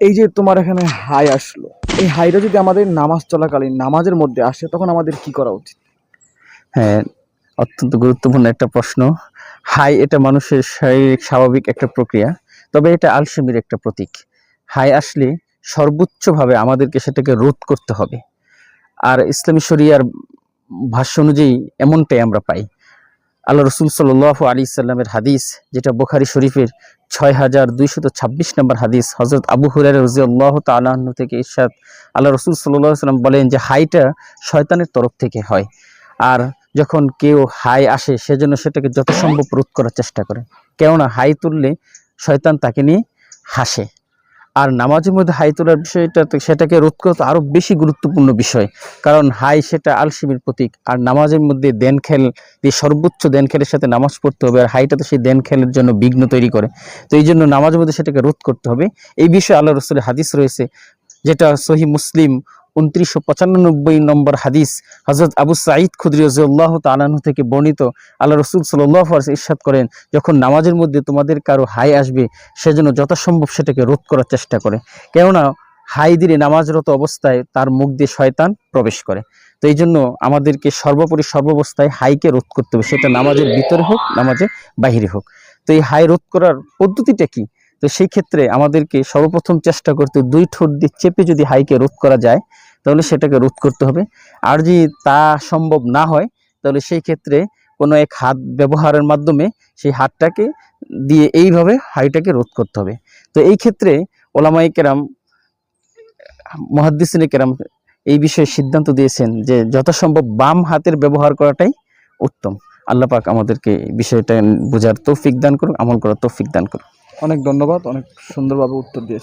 এই যে তোমার এখানে হাই আসলো, এই হাইটা যদি আমাদের নামাজ চলাকালীন নামাজের মধ্যে আসে, তখন আমাদের কি করা উচিত? হ্যাঁ অত্যন্ত গুরুত্বপূর্ণ একটা প্রশ্ন। হাই এটা মানুষের শারীরিক, স্বাভাবিক একটা প্রক্রিয়া, তবে এটা আলসেমির একটা প্রতীক। হাই আসলে সর্বোচ্চভাবে আমাদেরকে সেটাকে রোধ করতে হবে। আর ইসলামী শরিয়ার ভাষ্য অনুযায়ী এমনটাই আমরা পাই। আল্লাহ রসুল সাল আলী সাল্লামের হাদিস, যেটা বোখারি শরীফের ছয় হাজার দুইশত ছাব্বিশ নম্বর হাদিস হজরত আবু হুরার রাজি আল্লাহ তালাহ থেকে ইরশাদ। আল্লাহ রসুল সাল্লাহ সাল্লাম বলেন যে, হাইটা শয়তানের তরফ থেকে হয়। আর যখন কেউ হাই আসে, সেজন্য সেটাকে যত সম্ভব রোধ করার চেষ্টা করে। কেননা হাই তুললে শয়তান তাকে নিয়ে হাসে। আর নামাজের মধ্যে হাই তোলার বিষয়টা সেটাকে রোধ করা তো আরও বেশি গুরুত্বপূর্ণ বিষয়। কারণ হাই সেটা আলসিমির প্রতীক, আর নামাজের মধ্যে দেন খেল দিয়ে সর্বোচ্চ দেন খেলের সাথে নামাজ পড়তে হবে, আর হাইটা তো সেই দেন খেলের জন্য বিঘ্ন তৈরি করে। তো এই জন্য নামাজের মধ্যে সেটাকে রোধ করতে হবে। এই বিষয়ে আল্লাহ রসুলের হাদিস রয়েছে, যেটা সহি মুসলিম উনত্রিশশো পঁচানব্বই নম্বর হাদিস হজরত আবু সাঈদ খুদ্রি রাজিউল্লাহ তালাহু থেকে বর্ণিত। আল্লাহ রসুল সাল্লাহ ইরশাদ করেন, যখন নামাজের মধ্যে তোমাদের কারও হাই আসবে, সেজন্য যথাসম্ভব সেটাকে রোধ করার চেষ্টা করে। কেননা হাই দিলে নামাজরত অবস্থায় তার মুখ দিয়ে শয়তান প্রবেশ করে। তো এই জন্য আমাদেরকে সর্বোপরি সর্বাবস্থায় হাইকে রোধ করতে হবে, সেটা নামাজের ভিতরে হোক নামাজের বাহিরে হোক। তো এই হাই রোধ করার পদ্ধতিটা কি? তো সেই ক্ষেত্রে আমাদেরকে সর্বপ্রথম চেষ্টা করতে দুই ঠোঁট দিয়ে চেপে যদি হাইকে রোধ করা যায় তাহলে সেটাকে রোধ করতে হবে। আর যদি তা সম্ভব না হয়, তাহলে সেই ক্ষেত্রে কোনো এক হাত ব্যবহারের মাধ্যমে সেই হাতটাকে দিয়ে এইভাবে হাইটাকে রোধ করতে হবে। তো এই ক্ষেত্রে ওলামাই কেরাম, মহাদ্দিসিনে কেরাম এই বিষয়ে সিদ্ধান্ত দিয়েছেন যে যথাসম্ভব বাম হাতের ব্যবহার করাটাই উত্তম। আল্লাহ পাক আমাদেরকে বিষয়টা বোঝার তৌফিক দান করুক, আমল করার তৌফিক দান করুক। অনেক ধন্যবাদ, অনেক সুন্দরভাবে উত্তর দিয়েছে